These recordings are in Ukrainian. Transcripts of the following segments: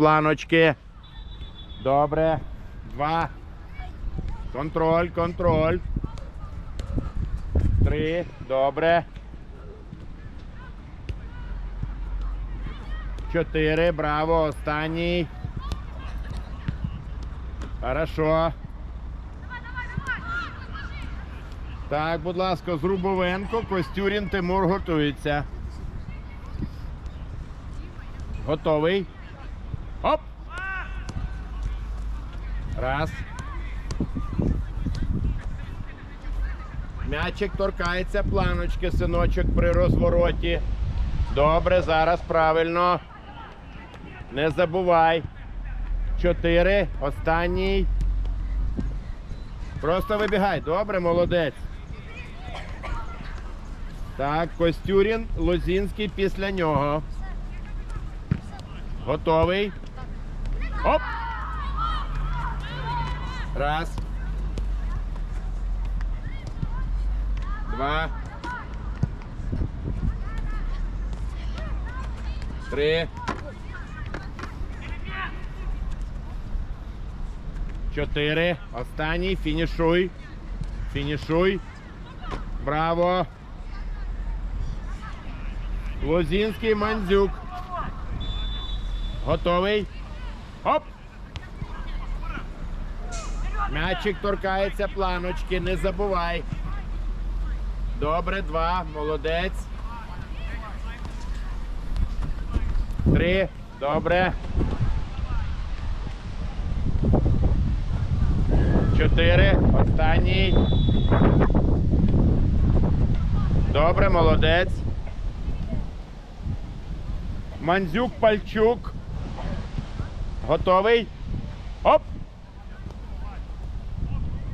планочки. Добре. Два. Контроль, контроль. Три. Добре. Чотири. Браво. Останній. Хорошо. Так, будь ласка, Зрубовенко, Костюрін, Тимур готується. Готовий. Оп! Раз. М'ячик торкається планочки, синочок при розвороті. Добре, зараз правильно. Не забувай. Чотири. Останній. Просто вибігай. Добре, молодець. Так, Костюрін, Лозінський після нього. Готовий. Оп! Раз. Два. Три. Чотири. Останній. Фінішуй. Фінішуй. Браво. Лозінський Мандзюк. Готовий. Оп! М'ячик торкається планочки, не забувай. Добре, два, молодець. Три, добре. Чотири, останній. Добре, молодець. Мандзюк, Пальчук. Готовий? Оп!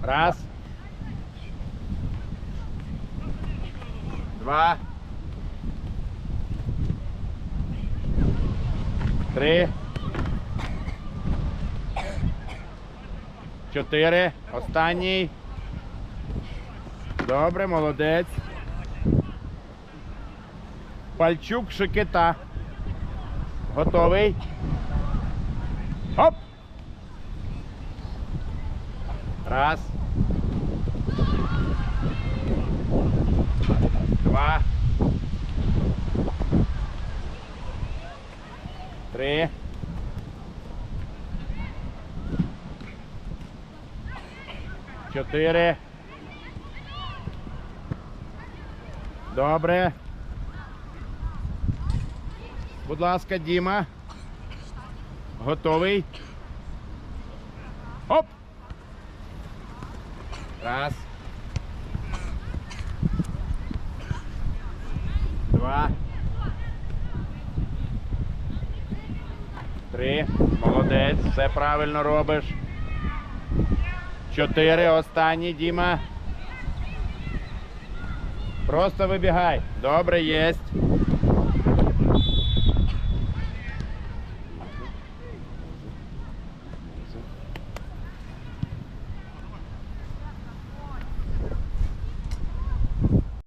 Раз. Два. Три. Чотири. Останній. Добре, молодець. Пальчук, Шикита. Готовий? Хоп! Раз. Два. Три. Чотири. Добре. Будь ласка, Діма. Готовий. Оп! Раз. Два. Три. Молодець. Все правильно робиш. Чотири. Останній, Діма. Просто вибігай. Добре, єсть.